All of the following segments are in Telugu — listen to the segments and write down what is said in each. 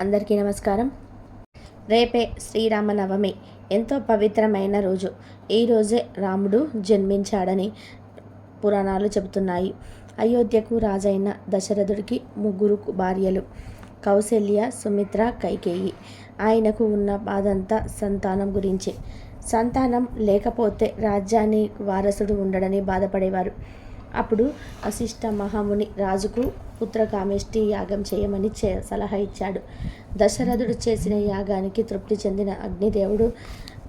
అందరికీ నమస్కారం. రేపే శ్రీరామనవమి. ఎంతో పవిత్రమైన రోజు. ఈ రోజే రాముడు జన్మించాడని పురాణాలు చెబుతున్నాయి. అయోధ్యకు రాజైన దశరథుడికి ముగ్గురు భార్యలు కౌశల్య సుమిత్ర కైకేయి. ఆయనకు ఉన్న బాధంతా సంతానం గురించి. సంతానం లేకపోతే రాజ్యాన్ని వారసుడు ఉండడని బాధపడేవారు. అప్పుడు వశిష్ఠ మహాముని రాజుకు పుత్రకామేష్టి యాగం చేయమని చే సలహా ఇచ్చాడు. దశరథుడు చేసిన యాగానికి తృప్తి చెందిన అగ్నిదేవుడు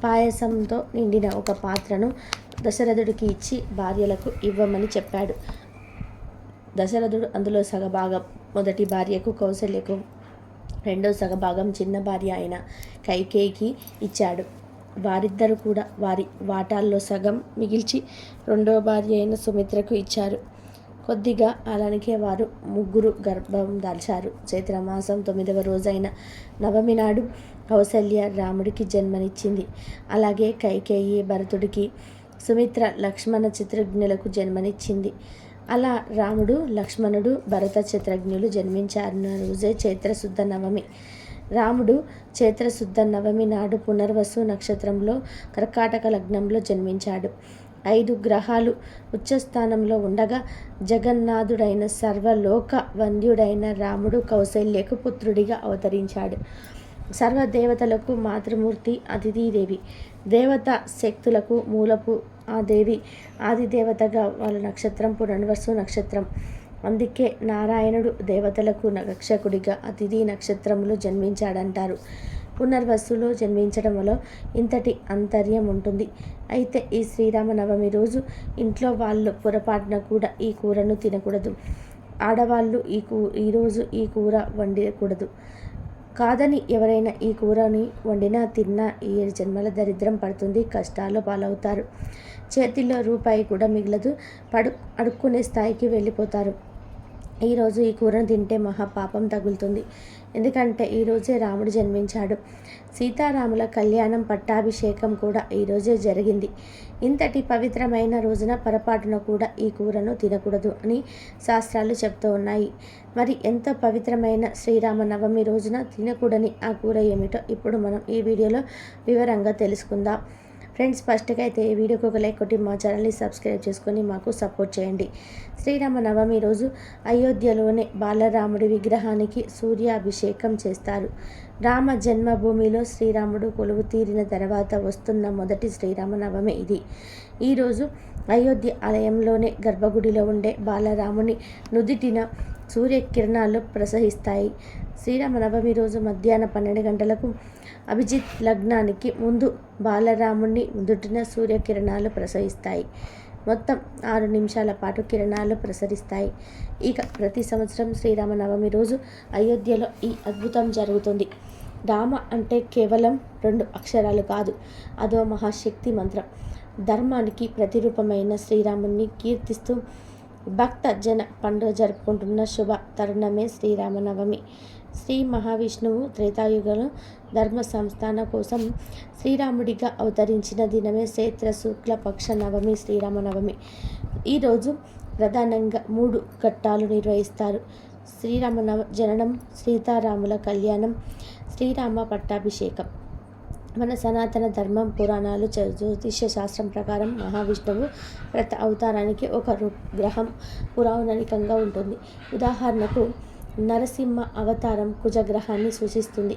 పాయసంతో నిండిన ఒక పాత్రను దశరథుడికి ఇచ్చి భార్యలకు ఇవ్వమని చెప్పాడు. దశరథుడు అందులో సగభాగం మొదటి భార్యకు కౌశల్యకు రెండో సగభాగం చిన్న భార్య అయిన కైకేయికి ఇచ్చాడు. వారిద్దరు కూడా వారి వాటాల్లో సగం మిగిల్చి రెండో భార్య అయిన సుమిత్రకు ఇచ్చారు. కొద్దిగా అలానికే వారు ముగ్గురు గర్భం దాల్చారు. చైత్రమాసం తొమ్మిదవ రోజైన నవమి నాడు కౌసల్య రాముడికి జన్మనిచ్చింది. అలాగే కైకేయి భరతుడికి సుమిత్ర లక్ష్మణ చిత్రజ్ఞులకు జన్మనిచ్చింది. అలా రాముడు లక్ష్మణుడు భరత చిత్రజ్ఞులు జన్మించారన్న రోజే చైత్రశుద్ధ నవమి. రాముడు చైత్రశుద్ధ నవమి నాడు పునర్వసు నక్షత్రంలో కర్కాటక లగ్నంలో జన్మించాడు. ఐదు గ్రహాలు ఉచ్చస్థానంలో ఉండగా జగన్నాథుడైన సర్వలోక వంద్యుడైన రాముడు కౌశల్యకు పుత్రుడిగా అవతరించాడు. సర్వదేవతలకు మాతృమూర్తి అతిథిదేవి. దేవత శక్తులకు మూలపు ఆ దేవి ఆదిదేవతగా వాళ్ళ నక్షత్రం పునర్వసు నక్షత్రం. అందుకే నారాయణుడు దేవతలకు రక్షకుడిగా అతిథి నక్షత్రంలో జన్మించాడంటారు. పునర్వసులో జన్మించడం వల్ల ఇంతటి అంతర్యం ఉంటుంది. అయితే ఈ శ్రీరామనవమి రోజు ఇంట్లో వాళ్ళు పొరపాటున కూడా ఈ కూరను తినకూడదు. ఆడవాళ్ళు ఈ కూ ఈరోజు ఈ కూర వండకూడదు. కాదని ఎవరైనా ఈ కూరని వండినా తిన్నా ఈ జన్మల దరిద్రం పడుతుంది కష్టాలు పాలవుతారు. చేతిలో రూపాయి కూడా మిగలదు. పడు అడుక్కునే స్థాయికి వెళ్ళిపోతారు. ఈరోజు ఈ కూరను తింటే మహాపాపం తగులుతుంది. ఎందుకంటే ఈరోజే రాముడు జన్మించాడు. సీతారాముల కళ్యాణం పట్టాభిషేకం కూడా ఈరోజే జరిగింది. ఇంతటి పవిత్రమైన రోజున పొరపాటున కూడా ఈ కూరను తినకూడదు అని శాస్త్రాలు చెప్తూ ఉన్నాయి. మరి ఎంత పవిత్రమైన శ్రీరామ నవమి రోజున తినకూడని ఆ కూర ఏమిటో ఇప్పుడు మనం ఈ వీడియోలో వివరంగా తెలుసుకుందాం. ఫ్రెండ్స్ ఫస్ట్గా అయితే ఈ వీడియోకి ఒక లైక్ కొట్టి మా ఛానల్ని సబ్స్క్రైబ్ చేసుకొని మాకు సపోర్ట్ చేయండి. శ్రీరామ నవమి రోజు అయోధ్యలోని బాలరాముడి విగ్రహానికి సూర్యాభిషేకం చేస్తారు. రామ జన్మభూమిలో శ్రీరాముడు కొలువు తీరిన తర్వాత వస్తున్న మొదటి శ్రీరామనవమి ఇది. ఈరోజు అయోధ్య ఆలయంలోనే గర్భగుడిలో ఉండే బాలరాముని నుదిటిన సూర్యకిరణాలు ప్రసహిస్తాయి. శ్రీరామనవమి రోజు మధ్యాహ్నం పన్నెండు గంటలకు అభిజిత్ లగ్నానికి ముందు బాలరాముని నుదుటిన సూర్యకిరణాలు ప్రసహిస్తాయి. మొత్తం ఆరు నిమిషాల పాటు కిరణాలు ప్రసరిస్తాయి. ఇక ప్రతి సంవత్సరం శ్రీరామనవమి రోజు అయోధ్యలో ఈ అద్భుతం జరుగుతుంది. రామ అంటే కేవలం రెండు అక్షరాలు కాదు అదో మహాశక్తి మంత్రం. ధర్మానికి ప్రతిరూపమైన శ్రీరాముని కీర్తిస్తూ భక్త జన పండుగ జరుపుకుంటున్న శుభ తరుణమే శ్రీరామనవమి. శ్రీ మహావిష్ణువు త్రేతాయుగంలో ధర్మ సంస్థాన కోసం శ్రీరాముడిగా అవతరించిన దినమే చైత్ర శుక్ల పక్ష నవమి శ్రీరామనవమి. ఈరోజు ప్రధానంగా మూడు ఘట్టాలు నిర్వహిస్తారు. శ్రీరామనవ జననం సీతారాముల కళ్యాణం శ్రీరామ పట్టాభిషేకం. మన సనాతన ధర్మం పురాణాలు జ్యోతిష్య శాస్త్రం ప్రకారం మహావిష్ణువు ప్రతి అవతారానికి ఒక గ్రహం పురాణనికంగా ఉంటుంది. ఉదాహరణకు నరసింహ అవతారం కుజగ్రహాన్ని సూచిస్తుంది.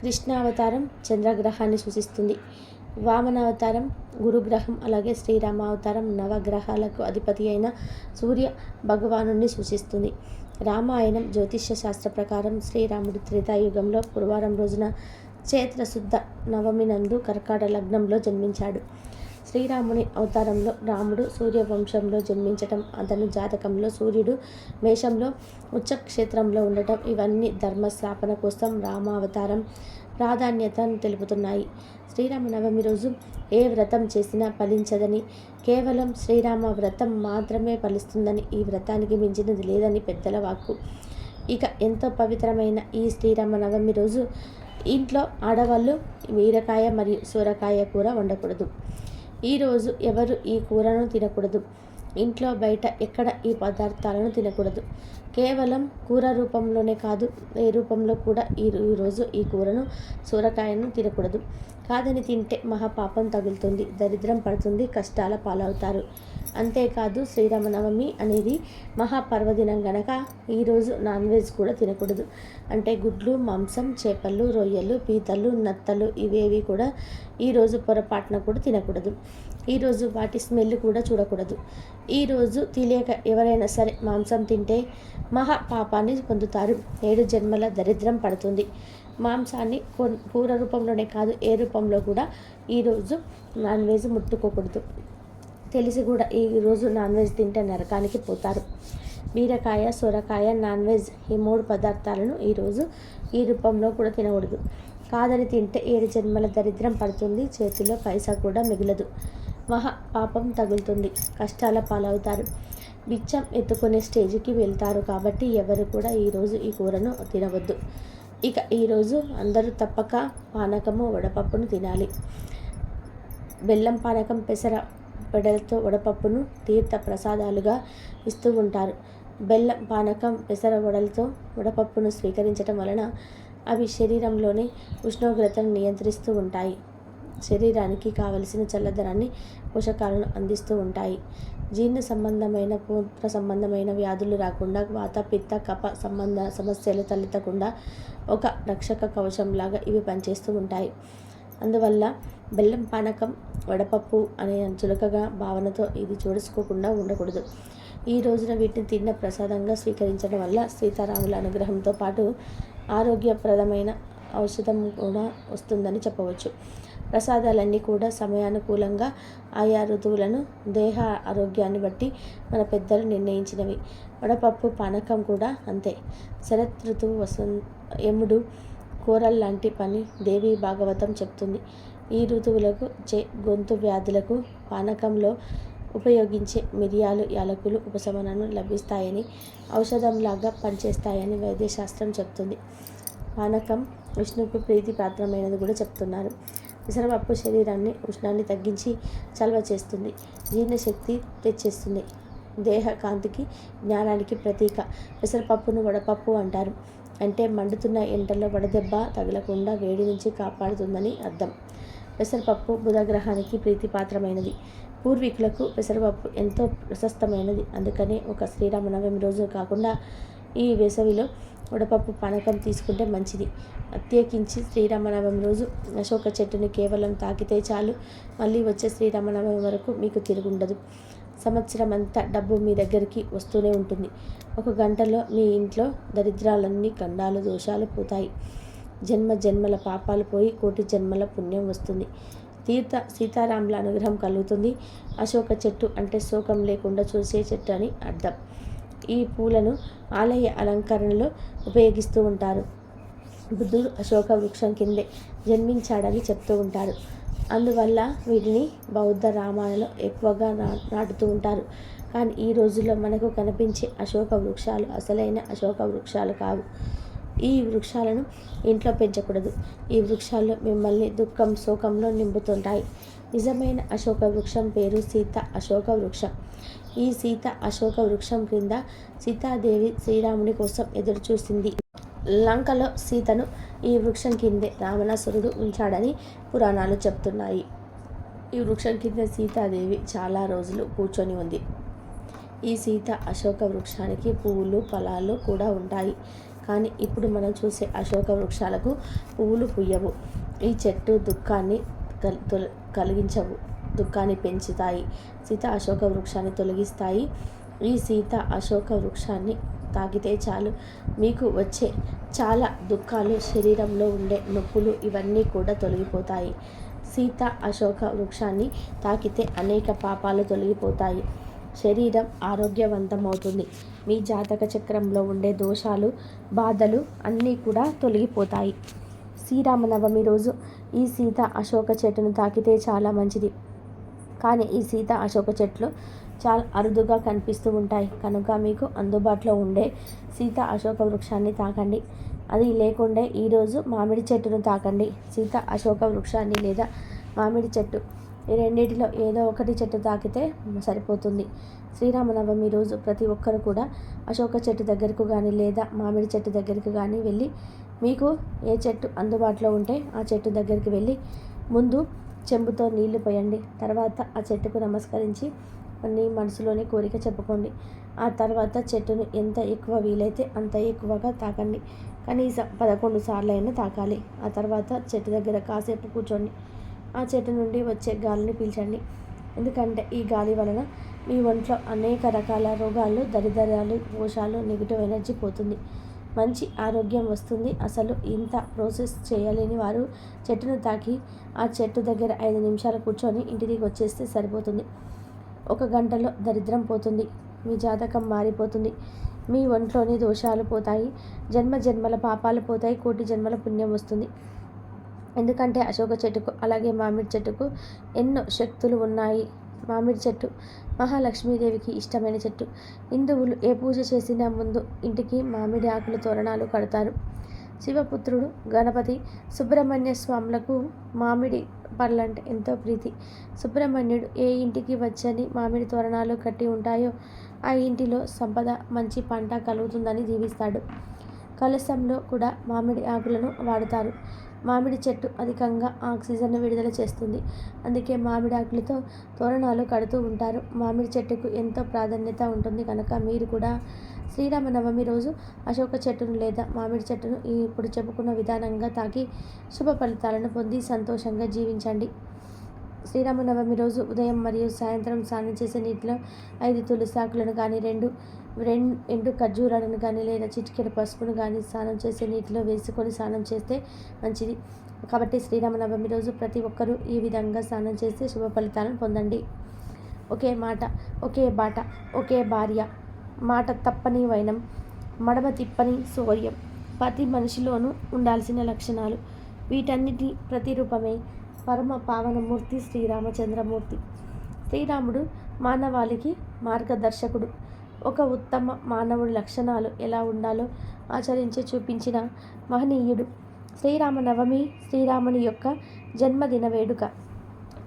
కృష్ణ అవతారం చంద్రగ్రహాన్ని సూచిస్తుంది. వామన అవతారం గురుగ్రహం అలాగే శ్రీరామ అవతారం నవగ్రహాలకు అధిపతి అయిన సూర్య భగవాను సూచిస్తుంది. రామాయణం జ్యోతిష్య శాస్త్ర ప్రకారం శ్రీరాముడు త్రేతాయుగంలో గురువారం రోజున చైత్రశుద్ధ నవమి నందు కర్కాట లగ్నంలో జన్మించాడు. శ్రీరాముని అవతారంలో రాముడు సూర్యవంశంలో జన్మించటం అతను జాతకంలో సూర్యుడు మేషంలో ఉచ్చక్షేత్రంలో ఉండటం ఇవన్నీ ధర్మ స్థాపన కోసం రామావతారం ప్రాధాన్యతను తెలుపుతున్నాయి. శ్రీరామ నవమి రోజు ఏ వ్రతం చేసినా ఫలించదని కేవలం శ్రీరామ వ్రతం మాత్రమే ఫలిస్తుందని ఈ వ్రతానికి మించినది లేదని పెద్దల వాక్కు. ఇక ఎంతో పవిత్రమైన ఈ శ్రీరామ నవమి రోజు ఇంట్లో ఆడవాళ్ళు బీరకాయ మరియు సొరకాయ కూర వండకూడదు. ఈరోజు ఎవరు ఈ కూరను తినకూడదు? ఇంట్లో బయట ఎక్కడ ఈ పదార్థాలను తినకూడదు. కేవలం కూర రూపంలోనే కాదు ఏ రూపంలో కూడా ఈ ఈరోజు ఈ కూరను సూరకాయను తినకూడదు. కాదని తింటే మహాపాపం తగులుతుంది దరిద్రం పడుతుంది కష్టాల పాలవుతారు. అంతేకాదు శ్రీరామనవమి అనేది మహాపర్వదినం గనక ఈరోజు నాన్ వెజ్ కూడా తినకూడదు. అంటే గుడ్లు మాంసం చేపలు రొయ్యలు పీతలు నత్తలు ఇవేవి కూడా ఈరోజు పొరపాటున కూడా తినకూడదు. ఈరోజు వాటి స్మెల్ కూడా చూడకూడదు. ఈరోజు తెలియక ఎవరైనా సరే మాంసం తింటే మహా పాపాన్ని పొందుతారు. ఏడు జన్మల దరిద్రం పడుతుంది. మాంసాన్ని కూర రూపంలోనే కాదు ఏ రూపంలో కూడా ఈరోజు నాన్ వెజ్ ముట్టుకోకూడదు. తెలిసి కూడా ఈరోజు నాన్ వెజ్ తింటే నరకానికి పోతారు. బీరకాయ సొరకాయ నాన్ వెజ్ ఈ మూడు పదార్థాలను ఈరోజు ఈ రూపంలో కూడా తినకూడదు. కాదని తింటే ఏడు జన్మల దరిద్రం పడుతుంది. చేతిలో పైసా కూడా మిగలదు. మహా పాపం తగులుతుంది. కష్టాల పాలవుతారు. బిచ్చం ఎత్తుకునే స్టేజ్కి వెళ్తారు కాబట్టి ఎవరు కూడా ఈరోజు ఈ కూరను తినవద్దు. ఇక ఈరోజు అందరూ తప్పక పానకము వడపప్పును తినాలి. బెల్లం పానకం పెసర పెడలతో వడపప్పును తీర్థ ప్రసాదాలుగా ఇస్తూ ఉంటారు. బెల్లం పానకం పెసర వడలతో వడపప్పును స్వీకరించడం వలన అవి శరీరంలోని ఉష్ణోగ్రతను నియంత్రిస్తూ ఉంటాయి. శరీరానికి కావలసిన చల్లదనాన్ని పోషకాలను అందిస్తూ ఉంటాయి. జీర్ణ సంబంధమైన మూత్ర సంబంధమైన వ్యాధులు రాకుండా వాత పిత్త కప సంబంధ సమస్యలు తలెత్తకుండా ఒక రక్షక కవచంలాగా ఇవి పనిచేస్తూ ఉంటాయి. అందువల్ల బెల్లం పానకం వడపప్పు అనే చులకగా భావనతో ఇది చూడసుకోకుండా ఉండకూడదు. ఈ రోజున వీటిని తిన్న ప్రసాదంగా స్వీకరించడం వల్ల సీతారాముల అనుగ్రహంతో పాటు ఆరోగ్యప్రదమైన ఔషధం కూడా వస్తుందని చెప్పవచ్చు. ప్రసాదాలన్నీ కూడా సమయానుకూలంగా ఆయా ఋతువులను దేహ ఆరోగ్యాన్ని బట్టి మన పెద్దలు నిర్ణయించినవి. వడపప్పు పానకం కూడా అంతే. శరత్ ఋతువు వసు యముడు కూరల్లాంటి పని దేవి భాగవతం చెప్తుంది. ఈ ఋతువులకు చే గొంతు వ్యాధులకు పానకంలో ఉపయోగించే మిరియాలు యాలకులు ఉపశమనను లభిస్తాయని ఔషధంలాగా పనిచేస్తాయని వైద్యశాస్త్రం చెప్తుంది. పానకం విష్ణుకు ప్రీతిపాత్రమైనది కూడా చెప్తున్నారు. పెసరపప్పు శరీరాన్ని ఉష్ణాన్ని తగ్గించి చలవ చేస్తుంది. జీర్ణశక్తి తెచ్చేస్తుంది. దేహ కాంతికి జ్ఞానానికి ప్రతీక. పెసరపప్పును వడపప్పు అంటారు. అంటే మండుతున్న ఎండల్లో వడదెబ్బ తగలకుండా వేడి నుంచి కాపాడుతుందని అర్థం. పెసరపప్పు బుధగ్రహానికి ప్రీతిపాత్రమైనది. పూర్వీకులకు పెసరపప్పు ఎంతో ప్రశస్తమైనది. అందుకనే ఒక శ్రీరామనవమి రోజు కాకుండా ఈ వేసవిలో వడపప్పు పానకం తీసుకుంటే మంచిది. ప్రత్యేకించి శ్రీరామనవమి రోజు అశోక చెట్టుని కేవలం తాకితే చాలు. మళ్ళీ వచ్చే శ్రీరామనవమి వరకు మీకు తిరుగుండదు సంవత్సరం అంతా డబ్బు మీ దగ్గరికి వస్తూనే ఉంటుంది. ఒక గంటలో మీ ఇంట్లో దరిద్రాలన్నీ ఖండాలు దోషాలు పోతాయి. జన్మ జన్మల పాపాలు పోయి కోటి జన్మల పుణ్యం వస్తుంది. తీర్థ సీతారాముల అనుగ్రహం కలుగుతుంది. అశోక చెట్టు అంటే శోకం లేకుండా చూసే చెట్టు అని అర్థం. ఈ పూలను ఆలయ అలంకరణలో ఉపయోగిస్తూ ఉంటారు. బుద్ధుడు అశోక వృక్షం కిందే జన్మించాడని చెప్తూ ఉంటారు. అందువల్ల వీటిని బౌద్ధ రామాయణలో ఎక్కువగా నా నాటుతూ ఉంటారు. కానీ ఈ రోజుల్లో మనకు కనిపించే అశోక వృక్షాలు అసలైన అశోక వృక్షాలు కావు. ఈ వృక్షాలను ఇంట్లో పెంచకూడదు. ఈ వృక్షాలు మిమ్మల్ని దుఃఖం శోకంలో నింపుతుంటాయి. నిజమైన అశోక వృక్షం పేరు సీత అశోక వృక్షం. ఈ సీత అశోక వృక్షం క్రింద సీతాదేవి శ్రీరాముని కోసం ఎదురుచూసింది. లంకలో సీతను ఈ వృక్షం కిందే రావణాసురుడు ఉంచాడని పురాణాలు చెప్తున్నాయి. ఈ వృక్షం కింద సీతాదేవి చాలా రోజులు కూర్చొని ఉంది. ఈ సీత అశోక వృక్షానికి పువ్వులు ఫలాలు కూడా ఉంటాయి. కానీ ఇప్పుడు మనం చూసే అశోక వృక్షాలకు పువ్వులు పుయ్యవు. ఈ చెట్టు దుఃఖాన్ని కలిగించవు. దుఃఖాన్ని పెంచుతాయి. సీత అశోక వృక్షాన్ని తొలగిస్తాయి. ఈ సీత అశోక వృక్షాన్ని తాకితే చాలు. మీకు వచ్చే చాలా దుఃఖాలు శరీరంలో ఉండే నొప్పులు ఇవన్నీ కూడా తొలగిపోతాయి. సీత అశోక వృక్షాన్ని తాకితే అనేక పాపాలు తొలగిపోతాయి. శరీరం ఆరోగ్యవంతమవుతుంది. మీ జాతక చక్రంలో ఉండే దోషాలు బాధలు అన్నీ కూడా తొలగిపోతాయి. శ్రీరామనవమి రోజు ఈ సీత అశోక చెట్టును తాకితే చాలా మంచిది. కానీ ఈ సీత అశోక చెట్లు చాలా అరుదుగా కనిపిస్తూ ఉంటాయి. కనుక మీకు అందుబాటులో ఉండే సీత అశోక వృక్షాన్ని తాకండి. అది లేకుండే ఈరోజు మామిడి చెట్టును తాకండి. సీత అశోక వృక్షాన్ని లేదా మామిడి చెట్టు ఈ రెండింటిలో ఏదో ఒకటి చెట్టు తాకితే సరిపోతుంది. శ్రీరామనవమి రోజు ప్రతి ఒక్కరు కూడా అశోక చెట్టు దగ్గరకు కానీ లేదా మామిడి చెట్టు దగ్గరికి కానీ వెళ్ళి మీకు ఏ చెట్టు అందుబాటులో ఉంటే ఆ చెట్టు దగ్గరికి వెళ్ళి ముందు చెంబుతో నీళ్ళు పోయండి. తర్వాత ఆ చెట్టుకు నమస్కరించి కొన్ని మనసులోని కోరిక చెప్పుకోండి. ఆ తర్వాత చెట్టును ఎంత ఎక్కువ వీలైతే అంత ఎక్కువగా తాకండి. కనీసం పదకొండు సార్లు అయినా తాకాలి. ఆ తర్వాత చెట్టు దగ్గర కాసేపు కూర్చోండి. ఆ చెట్టు నుండి వచ్చే గాలిని పీల్చండి. ఎందుకంటే ఈ గాలి వలన మీ ఒంట్లో అనేక రకాల రోగాలు దరిద్రాలు దోషాలు నెగిటివ్ ఎనర్జీ పోతుంది. మంచి ఆరోగ్యం వస్తుంది. అసలు ఇంత ప్రాసెస్ చేయలేని వారు చెట్టును తాకి ఆ చెట్టు దగ్గర ఐదు నిమిషాలు కూర్చొని ఇంటికి వచ్చేస్తే సరిపోతుంది. ఒక గంటలో దరిద్రం పోతుంది. మీ జాతకం మారిపోతుంది. మీ ఒంట్లోని దోషాలు పోతాయి. జన్మ జన్మల పాపాలు పోతాయి. కోటి జన్మల పుణ్యం వస్తుంది. ఎందుకంటే అశోక చెట్టుకు అలాగే మామిడి చెట్టుకు ఎన్నో శక్తులు ఉన్నాయి. మామిడి చెట్టు. మహాలక్ష్మీదేవికి ఇష్టమైన చెట్టు. హిందువులు ఏ పూజ చేసినా ముందు ఇంటికి మామిడి ఆకులు తోరణాలు కడతారు. శివపుత్రుడు గణపతి సుబ్రహ్మణ్య స్వాములకు మామిడి పళ్ళంటే ఎంతో ప్రీతి. సుబ్రహ్మణ్యుడు ఏ ఇంటికి వచ్చని మామిడి తోరణాలు కట్టి ఉంటాయో ఆ ఇంటిలో సంపద మంచి పంట కలుగుతుందని జీవిస్తాడు. కలశంలో కూడా మామిడి ఆకులను వాడుతారు. మామిడి చెట్టు అధికంగా ఆక్సిజన్ను విడుదల చేస్తుంది. అందుకే మామిడి ఆకులతో తోరణాలు కడుతూ ఉంటారు. మామిడి చెట్టుకు ఎంతో ప్రాధాన్యత ఉంటుంది. కనుక మీరు కూడా శ్రీరామనవమి రోజు అశోక చెట్టును లేదా మామిడి చెట్టును ఇప్పుడు చెప్పుకున్న విధానంగా తాకి శుభ ఫలితాలను పొంది సంతోషంగా జీవించండి. శ్రీరామనవమి రోజు ఉదయం మరియు సాయంత్రం స్నానం చేసే నీటిలో ఐదు తులసాకులను కానీ రెండు రెండు ఎండు ఖర్జూరాలను కానీ లేదా చిటికెడ పసుపును కానీ స్నానం చేసే నీటిలో వేసుకొని స్నానం చేస్తే మంచిది. కాబట్టి శ్రీరామనవమి రోజు ప్రతి ఒక్కరూ ఈ విధంగా స్నానం చేస్తే శుభ ఫలితాలను పొందండి. ఒకే మాట ఒకే బాట ఒకే భార్య మాట తప్పని వైనం మడమ తిప్పని శౌర్యం ప్రతి మనిషిలోనూ ఉండాల్సిన లక్షణాలు. వీటన్నిటి ప్రతిరూపమే పరమ పావనమూర్తి శ్రీరామచంద్రమూర్తి. శ్రీరాముడు మానవాళికి మార్గదర్శకుడు. ఒక ఉత్తమ మానవుడి లక్షణాలు ఎలా ఉండాలో ఆచరించి చూపించిన మహనీయుడు. శ్రీరామనవమి శ్రీరాముని యొక్క జన్మదిన వేడుక.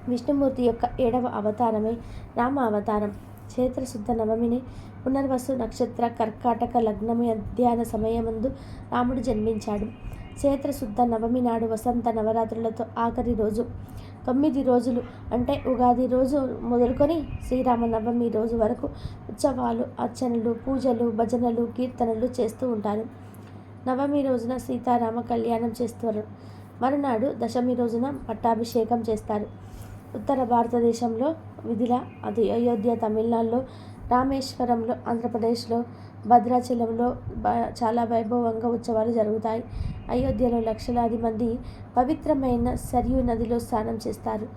విష్ణుమూర్తి యొక్క ఏడవ అవతారమే రామ అవతారం చైత్రశుద్ధ నవమిని పునర్వసు నక్షత్ర కర్కాటక లగ్నమి అధ్యయన సమయమందు రాముడు జన్మించాడు. చైత్రశుద్ధ నవమి నాడు వసంత నవరాత్రులతో ఆఖరి రోజు. తొమ్మిది రోజులు అంటే ఉగాది రోజు మొదలుకొని శ్రీరామనవమి రోజు వరకు ఉత్సవాలు అర్చనలు పూజలు భజనలు కీర్తనలు చేస్తూ ఉంటారు. నవమి రోజున సీతారామ కళ్యాణం చేస్తారు. మరునాడు దశమి రోజున పట్టాభిషేకం చేస్తారు. ఉత్తర భారతదేశంలో విధిల అది అయోధ్య తమిళనాడులో రామేశ్వరంలో ఆంధ్రప్రదేశ్లో భద్రాచలంలో చాలా వైభవంగా ఉత్సవాలు జరుగుతాయి. అయోధ్యలో లక్షలాది మంది పవిత్రమైన సరియు నదిలో స్నానం చేస్తారు.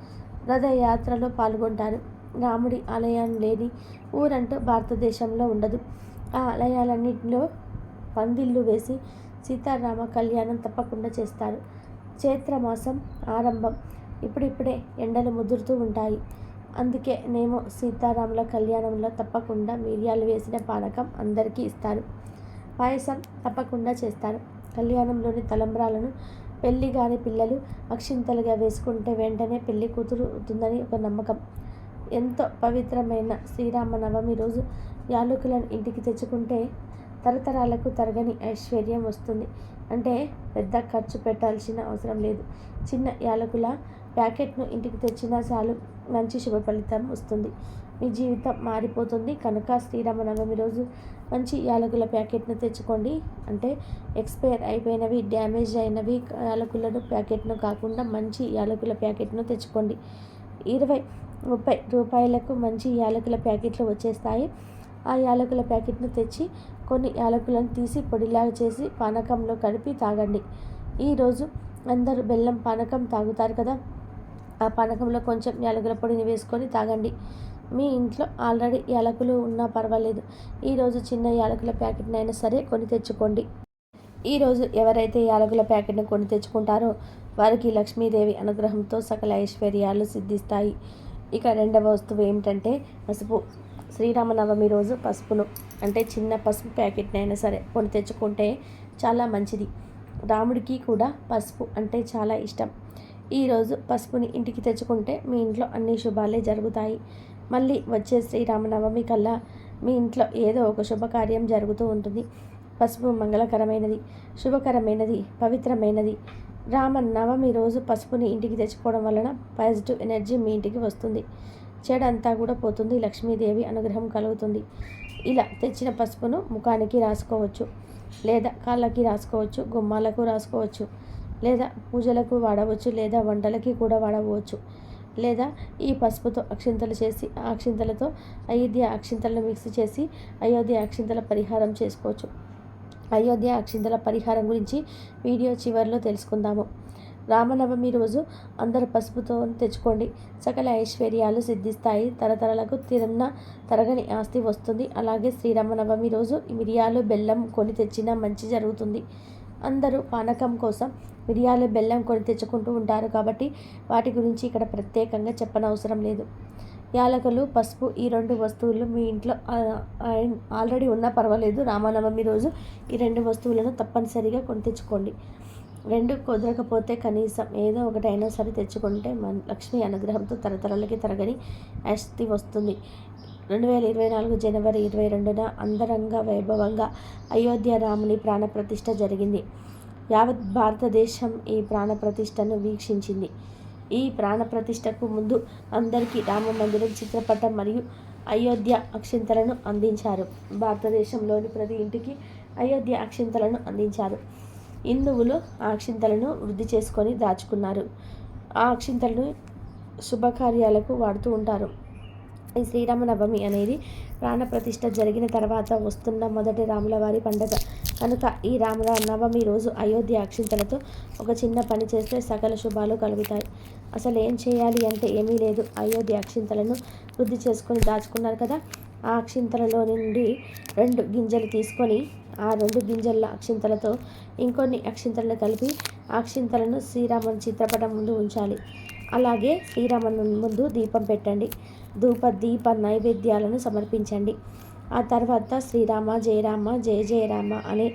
రథయాత్రలో పాల్గొంటారు. రాముడి ఆలయం లేని ఊరంటూ భారతదేశంలో ఉండదు. ఆ ఆలయాలన్నింటిలో పందిళ్ళు వేసి సీతారామ కళ్యాణం తప్పకుండా చేస్తారు. చైత్రమాసం ఆరంభం. ఇప్పుడిప్పుడే ఎండలు ముదురుతూ ఉంటాయి. అందుకే నేమో సీతారాముల కళ్యాణంలో తప్పకుండా మిరియాలు వేసిన పానకం అందరికీ ఇస్తారు. పాయసం తప్పకుండా చేస్తారు. కళ్యాణంలోని తలంబ్రాలను పెళ్ళి కాని పిల్లలు అక్షింతలుగా వేసుకుంటే వెంటనే పెళ్ళి కూతురు అవుతుందని ఒక నమ్మకం. ఎంతో పవిత్రమైన శ్రీరామ నవమి రోజు యాలకులను ఇంటికి తెచ్చుకుంటే తరతరాలకు తరగని ఐశ్వర్యం వస్తుంది. అంటే పెద్ద ఖర్చు పెట్టాల్సిన అవసరం లేదు. చిన్న యాలకుల ప్యాకెట్ను ఇంటికి తెచ్చినా చాలు మంచి శుభ ఫలితం వస్తుంది. మీ జీవితం మారిపోతుంది. కనుక శ్రీరామనవమి రోజు మంచి యాలకుల ప్యాకెట్ను తెచ్చుకోండి. అంటే ఎక్స్పైర్ అయిపోయినవి డ్యామేజ్ అయినవి యాలకులను ప్యాకెట్ను కాకుండా మంచి యాలకుల ప్యాకెట్ను తెచ్చుకోండి. ఇరవై ముప్పై రూపాయలకు మంచి యాలకుల ప్యాకెట్లు వచ్చేస్తాయి. ఆ యాలకుల ప్యాకెట్ను తెచ్చి కొన్ని యాలకులను తీసి పొడిలాగా చేసి పానకంలో కలిపి తాగండి. ఈరోజు అందరూ బెల్లం పానకం తాగుతారు కదా? ఆ పానకంలో కొంచెం యాలకుల పొడిని వేసుకొని తాగండి. మీ ఇంట్లో ఆల్రెడీ యాలకులు ఉన్నా పర్వాలేదు. ఈరోజు చిన్న యాలకుల ప్యాకెట్నైనా సరే కొని తెచ్చుకోండి. ఈరోజు ఎవరైతే యాలకుల ప్యాకెట్ను కొని తెచ్చుకుంటారో వారికి లక్ష్మీదేవి అనుగ్రహంతో సకల ఐశ్వర్యాలు సిద్ధిస్తాయి. ఇక రెండవ వస్తువు ఏమిటంటే పసుపు. శ్రీరామనవమి రోజు పసుపును అంటే చిన్న పసుపు ప్యాకెట్నైనా సరే కొని తెచ్చుకుంటే చాలా మంచిది. రాముడికి కూడా పసుపు అంటే చాలా ఇష్టం. ఈరోజు పసుపుని ఇంటికి తెచ్చుకుంటే మీ ఇంట్లో అన్ని శుభాలే జరుగుతాయి. మళ్ళీ వచ్చే శ్రీరామనవమి కల్లా మీ ఇంట్లో ఏదో ఒక శుభకార్యం జరుగుతూ ఉంటుంది. పసుపు మంగళకరమైనది శుభకరమైనది పవిత్రమైనది. రామ నవమి రోజు పసుపుని ఇంటికి తెచ్చుకోవడం వలన పాజిటివ్ ఎనర్జీ మీ ఇంటికి వస్తుంది. చెడంతా కూడా పోతుంది. లక్ష్మీదేవి అనుగ్రహం కలుగుతుంది. ఇలా తెచ్చిన పసుపును ముఖానికి రాసుకోవచ్చు లేదా కాళ్ళకి రాసుకోవచ్చు గుమ్మాలకు రాసుకోవచ్చు. లేదా పూజలకు వాడవచ్చు లేదా వంటలకి కూడా వాడవచ్చు. లేదా ఈ పసుపుతో అక్షింతలు చేసి ఆ అక్షింతలతో అయోధ్య అక్షింతలను మిక్స్ చేసి అయోధ్య అక్షింతల పరిహారం చేసుకోవచ్చు. అయోధ్య అక్షింతల పరిహారం గురించి వీడియో చివరిలో తెలుసుకుందాము. రామనవమి రోజు అందరు పసుపుతో తెచ్చుకోండి. సకల ఐశ్వర్యాలు సిద్ధిస్తాయి. తరతరాలకు తిన్న తరగని ఆస్తి వస్తుంది. అలాగే శ్రీరామనవమి రోజు మిరియాలు బెల్లం కొని తెచ్చినా మంచి జరుగుతుంది. అందరూ పానకం కోసం మిరియాలు బెల్లం కొని తెచ్చుకుంటూ ఉంటారు కాబట్టి వాటి గురించి ఇక్కడ ప్రత్యేకంగా చెప్పనవసరం లేదు. యాలకులు పసుపు ఈ రెండు వస్తువులు మీ ఇంట్లో ఆల్రెడీ ఉన్నా పర్వాలేదు. రామనవమి రోజు ఈ రెండు వస్తువులను తప్పనిసరిగా కొని తెచ్చుకోండి. రెండు కుదరకపోతే కనీసం ఏదో ఒకటైనా సరే తెచ్చుకుంటే మన లక్ష్మీ అనుగ్రహంతో తరతరాలకి తరగని ఆస్తి వస్తుంది. రెండు వేల ఇరవై నాలుగు జనవరి ఇరవై రెండున అంతరంగ వైభవంగా అయోధ్య రాముని ప్రాణప్రతిష్ఠ జరిగింది. యావత్ భారతదేశం ఈ ప్రాణప్రతిష్టను వీక్షించింది. ఈ ప్రాణప్రతిష్టకు ముందు అందరికీ రామ మందిరం చిత్రపటం మరియు అయోధ్య అక్షింతలను అందించారు. భారతదేశంలోని ప్రతి ఇంటికి అయోధ్య అక్షింతలను అందించారు. హిందువులు ఆ అక్షింతలను వృద్ధి చేసుకొని దాచుకున్నారు. ఆ అక్షింతలను శుభకార్యాలకు వాడుతూ ఉంటారు. ఈ శ్రీరామనవమి అనేది ప్రాణప్రతిష్ఠ జరిగిన తర్వాత వస్తున్న మొదటి రాములవారి పండగ. కనుక ఈ రాముల నవమి రోజు అయోధ్య అక్షింతలతో ఒక చిన్న పని చేస్తే సకల శుభాలు కలుగుతాయి. అసలు ఏం చేయాలి అంటే ఏమీ లేదు. అయోధ్య అక్షింతలను వృద్ధి చేసుకొని దాచుకున్నారు కదా. ఆ అక్షింతలలో నుండి రెండు గింజలు తీసుకొని ఆ రెండు గింజల అక్షింతలతో ఇంకొన్ని అక్షింతలను కలిపి అక్షింతలను శ్రీరాముని చిత్రపటం ముందు ఉంచాలి. అలాగే శ్రీరామను ముందు దీపం పెట్టండి. ధూప దీప నైవేద్యాలను సమర్పించండి. ఆ తర్వాత శ్రీరామ జయరామ జయ జయరామ అనే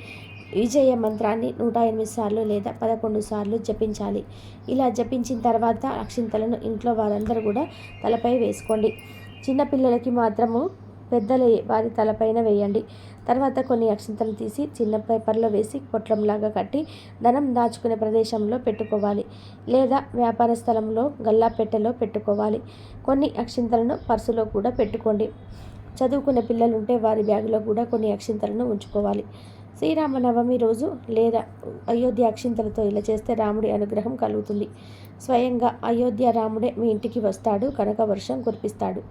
విజయ మంత్రాన్ని నూట ఎనిమిది సార్లు లేదా పదకొండు సార్లు జపించాలి. ఇలా జపించిన తర్వాత అక్షింతలను ఇంట్లో వారందరూ కూడా తలపై వేసుకోండి. చిన్నపిల్లలకి మాత్రము పెద్దల వారి తలపైన వేయండి. తర్వాత కొన్ని అక్షంతలు తీసి చిన్న పేపర్లో వేసి పొట్లంలాగా కట్టి ధనం దాచుకునే ప్రదేశంలో పెట్టుకోవాలి లేదా వ్యాపార స్థలంలో గల్లా పెట్టెలో పెట్టుకోవాలి. కొన్ని అక్షింతలను పర్సులో కూడా పెట్టుకోండి. చదువుకునే పిల్లలు ఉంటే వారి బ్యాగులో కూడా కొన్ని అక్షింతలను ఉంచుకోవాలి. శ్రీరామనవమి రోజు లేదా అయోధ్య అక్షింతలతో ఇలా చేస్తే రాముడి అనుగ్రహం కలుగుతుంది. స్వయంగా అయోధ్య రాముడే మీ ఇంటికి వస్తాడు కనుక వర్షం కురిపిస్తాడు.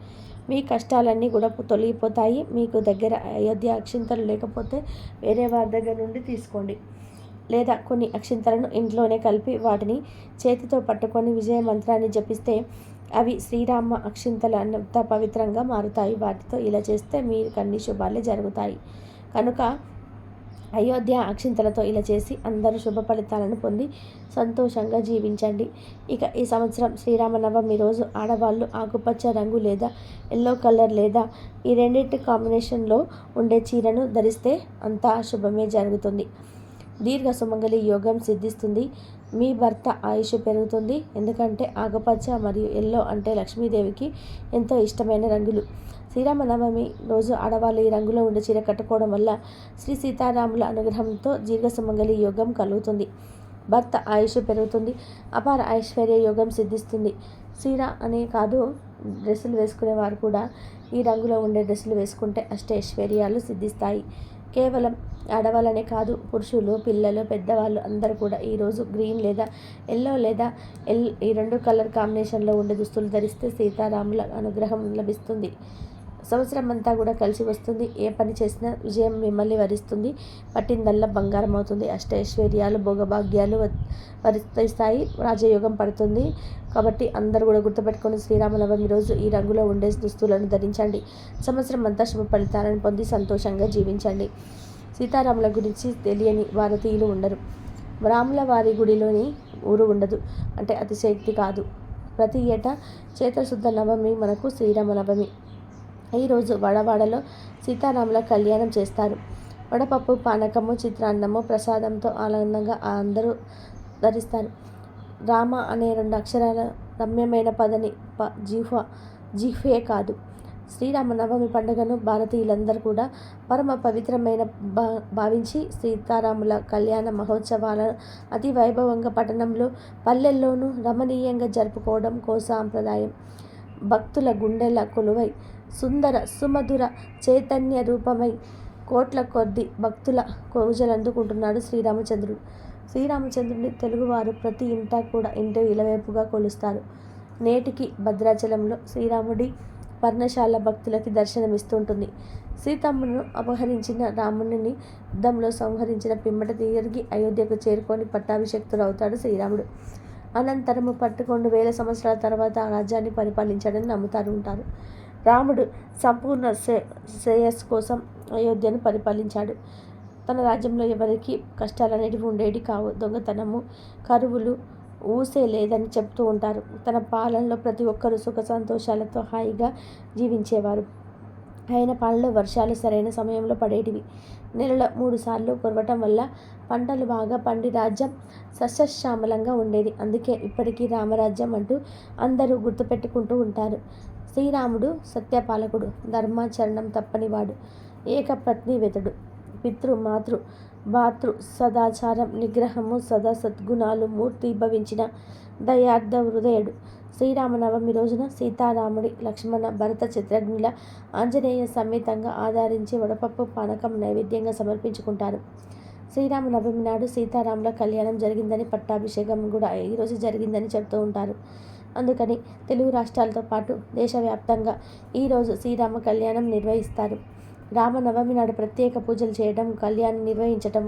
మీ కష్టాలన్నీ కూడా తొలగిపోతాయి. మీకు దగ్గర అయోధ్య అక్షింతలు లేకపోతే వేరే వారి దగ్గర నుండి తీసుకోండి. లేదా కొన్ని అక్షింతలను ఇంట్లోనే కలిపి వాటిని చేతితో పట్టుకొని విజయ మంత్రాన్ని జపిస్తే అవి శ్రీరామ అక్షింతలు అంత పవిత్రంగా మారుతాయి. వాటితో ఇలా చేస్తే మీకు అన్ని శుభాలే జరుగుతాయి. కనుక అయోధ్య అక్షింతలతో ఇలా చేసి అందరూ శుభ ఫలితాలను పొంది సంతోషంగా జీవించండి. ఇక ఈ సంవత్సరం శ్రీరామనవమి రోజు ఆడవాళ్ళు ఆకుపచ్చ రంగు లేదా ఎల్లో కలర్ లేదా ఈ రెండింటి కాంబినేషన్లో ఉండే చీరను ధరిస్తే అంతా శుభమే జరుగుతుంది. దీర్ఘ సుమంగళి యోగం సిద్ధిస్తుంది. మీ భర్త ఆయుష్ పెరుగుతుంది. ఎందుకంటే ఆకుపచ్చ మరియు ఎల్లో అంటే లక్ష్మీదేవికి ఎంతో ఇష్టమైన రంగులు. శ్రీరామనవమి రోజు ఆడవాళ్ళు ఈ రంగులో ఉండే చీర కట్టుకోవడం వల్ల శ్రీ సీతారాముల అనుగ్రహంతో దీర్ఘ సుమంగళి యోగం కలుగుతుంది. భర్త ఆయుష్ పెరుగుతుంది. అపార ఐశ్వర్య యోగం సిద్ధిస్తుంది. చీర అనే కాదు డ్రెస్సులు వేసుకునేవారు కూడా ఈ రంగులో ఉండే డ్రెస్సులు వేసుకుంటే అష్టైశ్వర్యాలు సిద్ధిస్తాయి. కేవలం ఆడవాళ్ళనే కాదు పురుషులు పిల్లలు పెద్దవాళ్ళు అందరూ కూడా ఈరోజు గ్రీన్ లేదా ఎల్లో లేదా ఎల్ ఈ రెండు కలర్ కాంబినేషన్లో ఉండే దుస్తులు ధరిస్తే సీతారాముల అనుగ్రహం లభిస్తుంది. సంవత్సరం అంతా కూడా కలిసి వస్తుంది. ఏ పని చేసినా విజయం మిమ్మల్ని వరిస్తుంది. పట్టిందల్లా బంగారం అవుతుంది. అష్టైశ్వర్యాలు భోగభాగ్యాలు వరిస్తాయి. రాజయోగం పడుతుంది. కాబట్టి అందరూ కూడా గుర్తుపెట్టుకొని శ్రీరామనవమి రోజు ఈ రంగులో ఉండే దుస్తులను ధరించండి. సంవత్సరం అంతా శుభ ఫలితాలను పొంది సంతోషంగా జీవించండి. సీతారాముల గురించి తెలియని భారతీయులు ఉండరు. రాముల వారి గుడిలోని ఊరు ఉండదు. అంటే అతిశక్తి కాదు. ప్రతి ఏటా చేతశుద్ధ నవమి మనకు శ్రీరామ నవమి ఈరోజు వడవాడలో సీతారాముల కళ్యాణం చేస్తారు. వడపప్పు పానకము చిత్రాన్నము ప్రసాదంతో ఆనందంగా అందరూ ధరిస్తారు. రామ అనే రెండు అక్షరాల రమ్యమైన పదని ప జిహ్వ జిహ్వే కాదు. శ్రీరామ నవమి పండుగను భారతీయులందరూ కూడా పరమ పవిత్రమైన భా భావించి సీతారాముల కళ్యాణ మహోత్సవాలను అతి వైభవంగా పట్టణంలో పల్లెల్లోనూ రమణీయంగా జరుపుకోవడం కో సాంప్రదాయం. భక్తుల గుండెల కొలువై సుందర సుమధుర చైతన్య రూపమై కోట్ల కొద్ది భక్తుల పూజలు అందుకుంటున్నాడు శ్రీరామచంద్రుడు. శ్రీరామచంద్రుడిని తెలుగువారు ప్రతి ఇంటా కూడా ఇంటి ఇలవైపుగా కొలుస్తారు. నేటికి భద్రాచలంలో శ్రీరాముడి పర్ణశాల భక్తులకి దర్శనమిస్తుంటుంది. సీతమ్మను అపహరించిన రామునిని యుద్ధంలో సంహరించిన పిమ్మట తిరిగి అయోధ్యకు చేరుకొని పట్టాభిషక్తుడవుతాడు శ్రీరాముడు. అనంతరము పట్టుకొండు వేల సంవత్సరాల తర్వాత ఆ రాజ్యాన్ని పరిపాలించాడని నమ్ముతారు ఉంటారు. రాముడు సంపూర్ణ శ్రేయస్సు కోసం అయోధ్యను పరిపాలించాడు. తన రాజ్యంలో ఎవరికి కష్టాలు అనేటివి ఉండేవి కావు. దొంగతనము కరువులు ఊసే లేదని చెప్తూ ఉంటారు. తన పాలనలో ప్రతి ఒక్కరూ సుఖ సంతోషాలతో హాయిగా జీవించేవారు. ఆయన పాలలో వర్షాలు సరైన సమయంలో పడేటివి. నెలలో మూడు సార్లు కురవటం వల్ల పంటలు బాగా పండి రాజ్యం సస్యశ్యామలంగా ఉండేది. అందుకే ఇప్పటికీ రామరాజ్యం అంటూ అందరూ గుర్తుపెట్టుకుంటూ ఉంటారు. శ్రీరాముడు సత్యపాలకుడు ధర్మాచరణం తప్పనివాడు ఏకపత్ని వెతడు పితృ మాతృ భాతృ సదాచారం నిగ్రహము సదా సద్గుణాలు మూర్తిభవించిన దయార్థ హృదయుడు. శ్రీరామనవమి రోజున సీతారాముడి లక్ష్మణ భరత చిత్రజ్ఞుల ఆంజనేయ సమేతంగా ఆదరించి వడపప్పు పానకం నైవేద్యంగా సమర్పించుకుంటారు. శ్రీరామనవమి నాడు సీతారాముల కళ్యాణం జరిగిందని పట్టాభిషేకం కూడా ఈరోజు జరిగిందని చెబుతూ ఉంటారు. అందుకని తెలుగు రాష్ట్రాలతో పాటు దేశవ్యాప్తంగా ఈరోజు శ్రీరామ కళ్యాణం నిర్వహిస్తారు. రామనవమి నాడు ప్రత్యేక పూజలు చేయడం కళ్యాణం నిర్వహించడం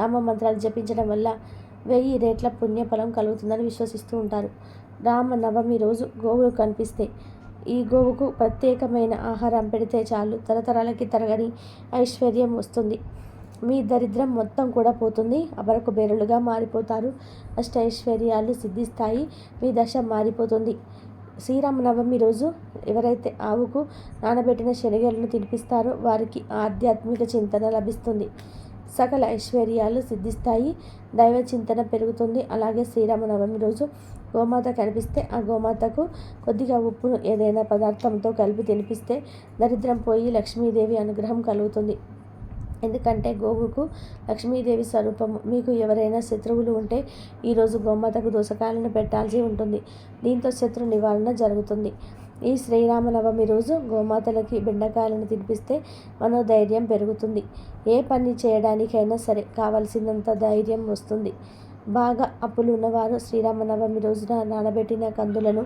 రామ మంత్రాలు జపించడం వల్ల వెయ్యి రేట్ల పుణ్యఫలం కలుగుతుందని విశ్వసిస్తూ ఉంటారు. రామనవమి రోజు గోవులు కనిపిస్తే ఈ గోవుకు ప్రత్యేకమైన ఆహారం పెడితే చాలు. తరతరాలకి తరగని ఐశ్వర్యం వస్తుంది. మీ దరిద్రం మొత్తం కూడా పోతుంది. అబరకు బేరులుగా మారిపోతారు. అష్టైశ్వర్యాలు సిద్ధిస్తాయి. మీ దశ మారిపోతుంది. శ్రీరామనవమి రోజు ఎవరైతే ఆవుకు నానబెట్టిన శనగలను తినిపిస్తారో వారికి ఆధ్యాత్మిక చింతన లభిస్తుంది. సకల ఐశ్వర్యాలు సిద్ధిస్తాయి. దైవ చింతన పెరుగుతుంది. అలాగే శ్రీరామనవమి రోజు గోమాత కనిపిస్తే ఆ గోమాతకు కొద్దిగా ఉప్పును ఏదైనా పదార్థంతో కలిపి తినిపిస్తే దరిద్రం పోయి లక్ష్మీదేవి అనుగ్రహం కలుగుతుంది. ఎందుకంటే గోవుకు లక్ష్మీదేవి స్వరూపము మీకు ఎవరైనా శత్రువులు ఉంటే ఈరోజు గోమాతకు దోసకాయలను పెట్టాల్సి ఉంటుంది. దీంతో శత్రు నివారణ జరుగుతుంది. ఈ శ్రీరామనవమి రోజు గోమాతలకి బెండకాయలను తినిపిస్తే మనోధైర్యం పెరుగుతుంది. ఏ పని చేయడానికైనా సరే కావలసినంత ధైర్యం వస్తుంది. బాగా అప్పులు ఉన్నవారు శ్రీరామనవమి రోజున నానబెట్టిన కందులను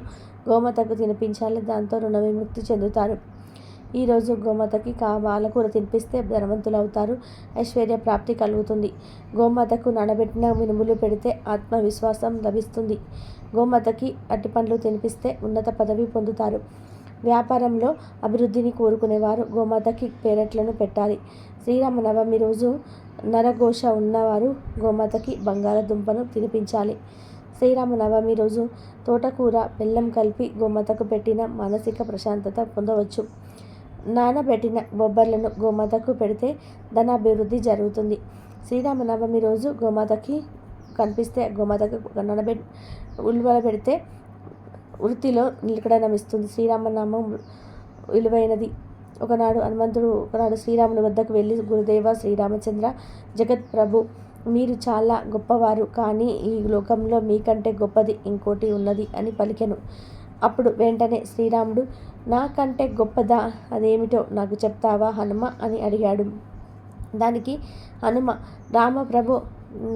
గోమాతకు తినిపించాలి దాంతో రుణ విముక్తి చెందుతారు. ఈరోజు గోమాతకి కా పాలకూర తినిపిస్తే ధనవంతులు అవుతారు ఐశ్వర్య ప్రాప్తి కలుగుతుంది. గోమాతకు నానబెట్టిన మినుములు పెడితే ఆత్మవిశ్వాసం లభిస్తుంది. గోమాతకి అరటిపండ్లు తినిపిస్తే ఉన్నత పదవి పొందుతారు. వ్యాపారంలో అభివృద్ధిని కోరుకునేవారు. గోమాతకి పేరెట్లను పెట్టాలి. శ్రీరామనవమి రోజు నరఘోష ఉన్నవారు గోమాతకి బంగాళదుంపను తినిపించాలి. శ్రీరామనవమి రోజు తోటకూర బెల్లం కలిపి గోమాతకు పెట్టిన మానసిక ప్రశాంతత పొందవచ్చు. నానబెట్టిన బొబ్బర్లను గోమాతకు పెడితే ధనాభివృద్ధి జరుగుతుంది. శ్రీరామనవమి రోజు గోమాతకి కనిపిస్తే గోమాతకు నానబె ఉల్వల పెడితే వృత్తిలో నిలకడనమిస్తుంది శ్రీరామనామం విలువైనది. ఒకనాడు హనుమంతుడు ఒకనాడు శ్రీరాముని వద్దకు వెళ్ళి గురుదేవ శ్రీరామచంద్ర జగత్ ప్రభు మీరు చాలా గొప్పవారు కానీ ఈ లోకంలో మీకంటే గొప్పది ఇంకోటి ఉన్నది అని పలికెను. అప్పుడు వెంటనే శ్రీరాముడు నాకంటే గొప్పదా? అదేమిటో నాకు చెప్తావా హనుమ అని అడిగాడు. దానికి హనుమ రామప్రభు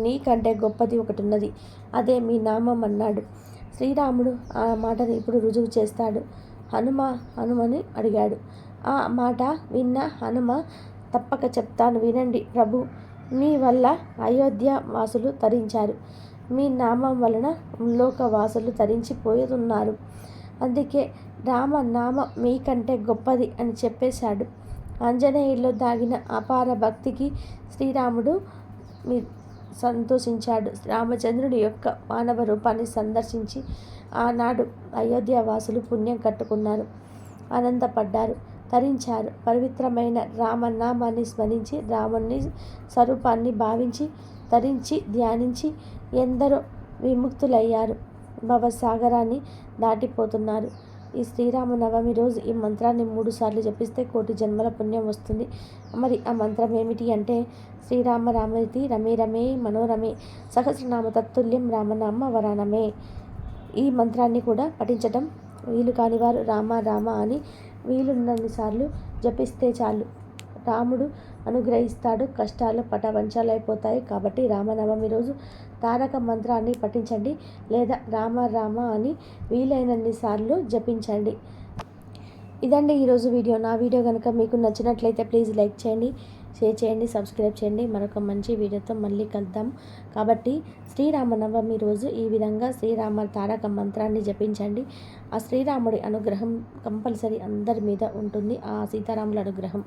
నీకంటే గొప్పది ఒకటి ఉన్నది అదే మీ నామం అన్నాడు. శ్రీరాముడు ఆ మాటను ఇప్పుడు రుజువు చేస్తాడు. హనుమ హనుమని అడిగాడు. ఆ మాట విన్న హనుమ తప్పక చెప్తాను వినండి ప్రభు. మీ వల్ల అయోధ్య వాసులు తరించారు. మీ నామం వలన లోక వాసులు తరించిపోతున్నారు అందుకే రామ నామ మీకంటే గొప్పది అని చెప్పేశాడు. ఆంజనేయుల్లో దాగిన అపార భక్తికి శ్రీరాముడు మీ సంతోషించాడు. రామచంద్రుడి యొక్క మానవ రూపాన్ని సందర్శించి ఆనాడు అయోధ్య వాసులు పుణ్యం కట్టుకున్నారు. ఆనందపడ్డారు. తరించారు. పవిత్రమైన రామనామాన్ని స్మరించి రాముని స్వరూపాన్ని భావించి తరించి ధ్యానించి ఎందరో విముక్తులయ్యారు. భవసాగరాన్ని దాటిపోతున్నారు. ఈ శ్రీరామనవమి రోజు ఈ మంత్రాన్ని మూడు సార్లు జపిస్తే కోటి జన్మల పుణ్యం వస్తుంది. మరి ఆ మంత్రం ఏమిటి అంటే శ్రీరామ రామతి రమే రమే మనోరమే సహస్రనామ తత్తుల్యం రామనామ వరానమే. ఈ మంత్రాన్ని కూడా పఠించటం వీలు కాని వారు రామ రామ అని వీలున్నన్నిసార్లు జపిస్తే చాలు. రాముడు అనుగ్రహిస్తాడు. కష్టాలు పటవంచాలైపోతాయి కాబట్టి రామనవమి రోజు తారక మంత్రాన్ని పఠించండి లేదా రామ రామ అని వీలైనన్ని సార్లు జపించండి. ఇదండి ఈరోజు వీడియో. నా వీడియో కనుక మీకు నచ్చినట్లయితే ప్లీజ్ లైక్ చేయండి షేర్ చేయండి సబ్స్క్రైబ్ చేయండి. మరొక మంచి వీడియోతో మళ్ళీ కలుద్దాం. కాబట్టి శ్రీరామనవమి రోజు ఈ విధంగా శ్రీరామ తారక మంత్రాన్ని జపించండి. ఆ శ్రీరాముడి అనుగ్రహం కంపల్సరీ అందరి మీద ఉంటుంది. ఆ సీతారాముల అనుగ్రహం.